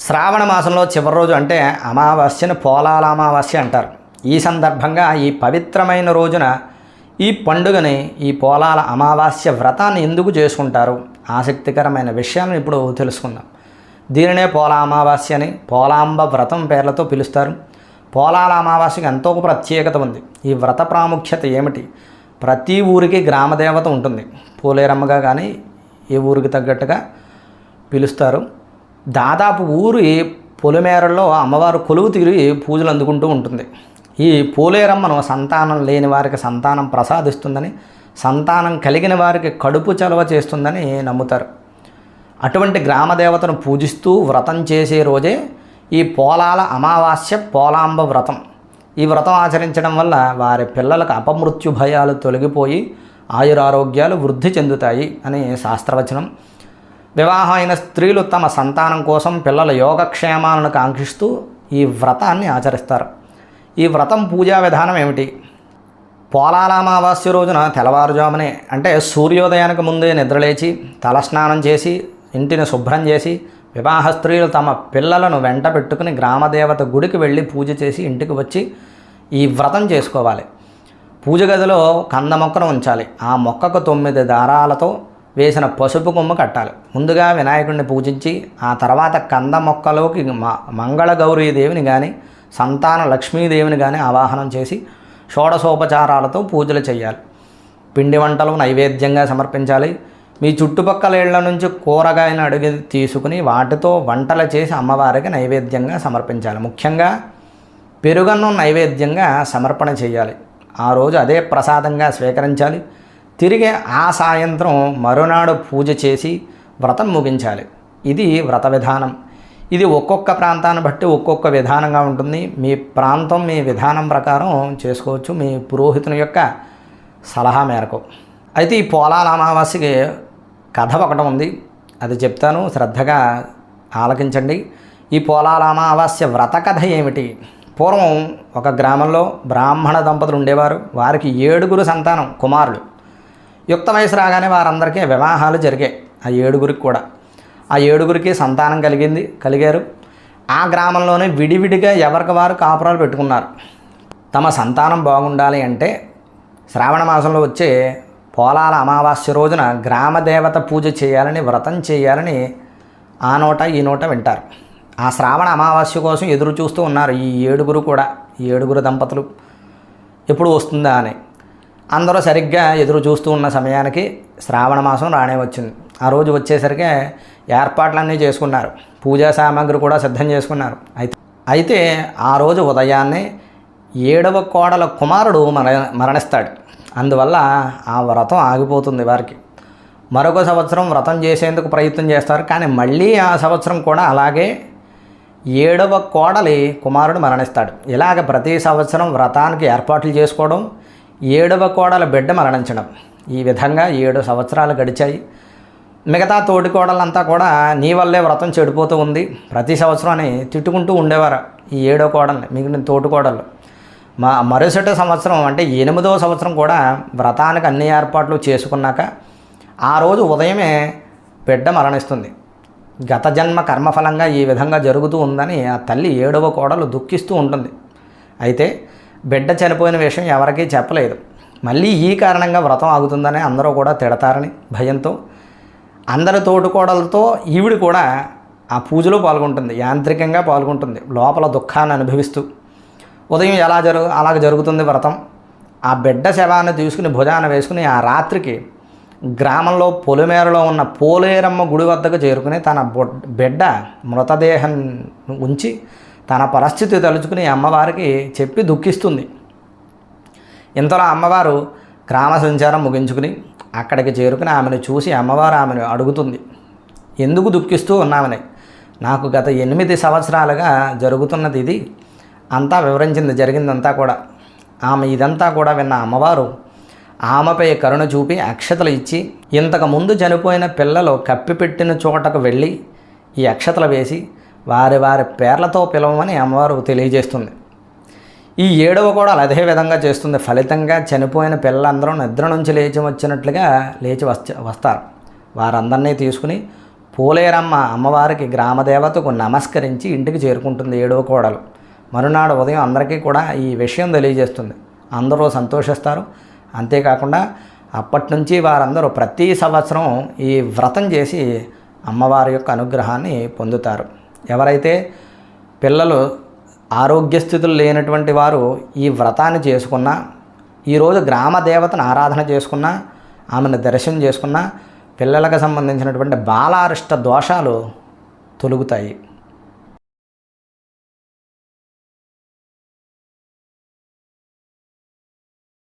శ్రావణ మాసంలో చివరి రోజు అంటే అమావాస్యను పోలాల అమావాస్య అంటారు. ఈ సందర్భంగా ఈ పవిత్రమైన రోజున ఈ పండుగని ఈ పోలాల అమావాస్య వ్రతాన్ని ఎందుకు చేసుకుంటారు? ఆసక్తికరమైన విషయాలను ఇప్పుడు తెలుసుకుందాం. దీనినే పోలా అమావాస్య అని పోలాంబ వ్రతం పేర్లతో పిలుస్తారు. పోలాల అమావాస్యకి ఎంతో ప్రత్యేకత ఉంది. ఈ వ్రత ప్రాముఖ్యత ఏమిటి? ప్రతి ఊరికి గ్రామదేవత ఉంటుంది. పోలేరమ్మగా కానీ ఏ ఊరికి తగ్గట్టుగా పిలుస్తారు. దాదాపు ఊరి పొలిమేరల్లో అమ్మవారు కొలువు తిరిగి పూజలు అందుకుంటూ ఉంటుంది. ఈ పోలేరమ్మను సంతానం లేని వారికి సంతానం ప్రసాదిస్తుందని సంతానం కలిగిన వారికి కడుపు చలవ చేస్తుందని నమ్ముతారు. అటువంటి గ్రామదేవతను పూజిస్తూ వ్రతం చేసే రోజే ఈ పోలాల అమావాస్య పోలాంబ వ్రతం. ఈ వ్రతం ఆచరించడం వల్ల వారి పిల్లలకు అపమృత్యు భయాలు తొలగిపోయి ఆయురారోగ్యాలు వృద్ధి చెందుతాయి అని శాస్త్రవచనం వివాహమైన స్త్రీలు తమ సంతానం కోసం పిల్లల యోగక్షేమాలను కాంక్షిస్తూ ఈ వ్రతాన్ని ఆచరిస్తారు. ఈ వ్రతం పూజా విధానం ఏమిటి? పోలాల అమావాస్య రోజున తెల్లవారుజామునే అంటే సూర్యోదయానికి ముందే నిద్రలేచి తలస్నానం చేసి ఇంటిని శుభ్రం చేసి వివాహ స్త్రీలు తమ పిల్లలను వెంట పెట్టుకుని గ్రామదేవత గుడికి వెళ్ళి పూజ చేసి ఇంటికి వచ్చి ఈ వ్రతం చేసుకోవాలి. పూజ గదిలో కంద మొక్కను ఉంచాలి. ఆ మొక్కకు తొమ్మిది దారాలతో వేసిన పసుపు కొమ్మ కట్టాలి. ముందుగా వినాయకుడిని పూజించి ఆ తర్వాత కంద మొక్కలోకి మ మంగళగౌరీదేవిని కానీ సంతాన లక్ష్మీదేవిని కానీ ఆవాహనం చేసి షోడశోపచారాలతో పూజలు చేయాలి పిండి వంటలు నైవేద్యంగా సమర్పించాలి. మీ చుట్టుపక్కల ఇళ్ళ నుంచి కూరగాయలను అడిగి తీసుకుని వాటితో వంటలు చేసి అమ్మవారికి నైవేద్యంగా సమర్పించాలి. ముఖ్యంగా పెరుగన్నం నైవేద్యంగా సమర్పణ చేయాలి ఆ రోజు అదే ప్రసాదంగా స్వీకరించాలి. తిరిగి ఆ సాయంత్రం మరునాడు పూజ చేసి వ్రతం ముగించాలి. ఇది వ్రత విధానం. ఇది ఒక్కొక్క ప్రాంతాన్ని బట్టి ఒక్కొక్క విధానంగా ఉంటుంది. మీ ప్రాంతం మీ విధానం ప్రకారం చేసుకోవచ్చు. మీ పురోహితుని యొక్క సలహా మేరకు. అయితే ఈ పోలాల అమావాస్యకి కథ ఒకటి ఉంది. అది చెప్తాను. శ్రద్ధగా ఆలకించండి. ఈ పోలాల అమావాస్య వ్రత కథ ఏమిటి? పూర్వం ఒక గ్రామంలో బ్రాహ్మణ దంపతులు ఉండేవారు. వారికి ఏడుగురు సంతానం కుమారులు. యుక్త వయసు రాగానే వారందరికీ వివాహాలు జరిగాయి. ఆ ఏడుగురికి కూడా. ఆ ఏడుగురికి సంతానం కలిగింది కలిగారు. ఆ గ్రామంలోనే విడివిడిగా ఎవరికి వారు కాపురాలు పెట్టుకున్నారు. తమ సంతానం బాగుండాలి అంటే శ్రావణ మాసంలో వచ్చే పోలాల అమావాస్య రోజున గ్రామదేవత పూజ చేయాలని వ్రతం చేయాలని ఆ నోట ఈ నోట వింటారు. ఆ శ్రావణ అమావాస్య కోసం ఎదురు చూస్తూ ఉన్నారు ఈ ఏడుగురు కూడా ఈ ఏడుగురు దంపతులు. ఎప్పుడు వస్తుందా అని. అందరూ సరిగ్గా ఎదురు చూస్తూ ఉన్న సమయానికి శ్రావణ మాసం రానే వచ్చింది. ఆ రోజు వచ్చేసరికి ఏర్పాట్లన్నీ చేసుకున్నారు. పూజా సామాగ్రి కూడా సిద్ధం చేసుకున్నారు. అయితే అయితే ఆ రోజు ఉదయాన్నే ఏడవ కోడల కుమారుడు మర మరణిస్తాడు. అందువల్ల ఆ వ్రతం ఆగిపోతుంది వారికి. మరొక సంవత్సరం వ్రతం చేసేందుకు ప్రయత్నం చేస్తారు. కానీ మళ్ళీ ఆ సంవత్సరం కూడా అలాగే ఏడవ కోడలి కుమారుడు మరణిస్తాడు. ఇలాగ ప్రతి సంవత్సరం వ్రతానికి ఏర్పాట్లు చేసుకోవడం ఏడవ కోడల బిడ్డ మరణించడం. ఈ విధంగా ఏడు సంవత్సరాలు గడిచాయి. మిగతా తోటి కోడలంతా కూడా నీ వల్లే వ్రతం చెడిపోతూ ఉంది. ప్రతి సంవత్సరం అని తిట్టుకుంటూ ఉండేవారు ఈ ఏడో కోడల్ని మిగిలిన తోటి కోడలు మా మరుసటి సంవత్సరం అంటే ఎనిమిదవ సంవత్సరం కూడా వ్రతానికి అన్ని ఏర్పాట్లు చేసుకున్నాక ఆ రోజు ఉదయమే బిడ్డ మరణిస్తుంది. గత జన్మ కర్మఫలంగా ఈ విధంగా జరుగుతూ ఉందని ఆ తల్లి ఏడవ కోడలు దుఃఖిస్తూ ఉంటుంది. అయితే బిడ్డ చనిపోయిన విషయం ఎవరికీ చెప్పలేదు. మళ్ళీ ఈ కారణంగా వ్రతం ఆగుతుందని అందరూ కూడా తిడతారని భయంతో అందరి తోటుకోడలతో ఈవిడ కూడా ఆ పూజలో పాల్గొంటుంది యాంత్రికంగా పాల్గొంటుంది లోపల దుఃఖాన్ని అనుభవిస్తూ. ఉదయం ఎలా జరుగు అలాగ జరుగుతుంది వ్రతం? ఆ బిడ్డ శవాన్ని తీసుకుని భుజాన వేసుకుని ఆ రాత్రికి గ్రామంలో పొలిమేరలో ఉన్న పోలేరమ్మ గుడి వద్దకు చేరుకుని తన బిడ్డ మృతదేహం ఉంచి తన పరిస్థితి తలుచుకుని అమ్మవారికి చెప్పి దుఃఖిస్తుంది. ఇంతలో అమ్మవారు గ్రామ సంచారం ముగించుకుని అక్కడికి చేరుకుని ఆమెను చూసి అమ్మవారు ఆమెను అడుగుతుంది ఎందుకు దుఃఖిస్తూ ఉన్నామని నాకు గత ఎనిమిది సంవత్సరాలుగా జరుగుతున్నది ఇది. అంతా వివరించింది జరిగిందంతా కూడా. ఆమె ఇదంతా కూడా విన్న అమ్మవారు ఆమెపై కరుణ చూపి అక్షతలు ఇచ్చి ఇంతకు ముందు చనిపోయిన పిల్లలు కప్పిపెట్టిన చోటకు వెళ్ళి ఈ అక్షతలు వేసి వారి వారి పేర్లతో పిలవమని అమ్మవారు తెలియజేస్తుంది. ఈ ఏడవ కూడా అదే విధంగా చేస్తుంది. ఫలితంగా చనిపోయిన పిల్లలందరూ నిద్ర నుంచి లేచి వచ్చినట్లుగా లేచి వచ్చ వస్తారు. వారందరినీ తీసుకుని పూలేరమ్మ అమ్మవారికి గ్రామదేవతకు నమస్కరించి ఇంటికి చేరుకుంటుంది ఏడవ కోడలు మరునాడు ఉదయం అందరికీ కూడా ఈ విషయం తెలియజేస్తుంది. అందరూ సంతోషిస్తారు. అంతేకాకుండా అప్పటి నుంచి వారందరూ ప్రతి సంవత్సరం ఈ వ్రతం చేసి అమ్మవారి యొక్క అనుగ్రహాన్ని పొందుతారు. ఎవరైతే పిల్లలు ఆరోగ్య స్థితులు లేనటువంటి వారు ఈ వ్రతాన్ని చేసుకున్నా ఈరోజు గ్రామ దేవతను ఆరాధన చేసుకున్నా ఆమెను దర్శనం చేసుకున్నా పిల్లలకు సంబంధించినటువంటి బాలారిష్ట దోషాలు తొలుగుతాయి.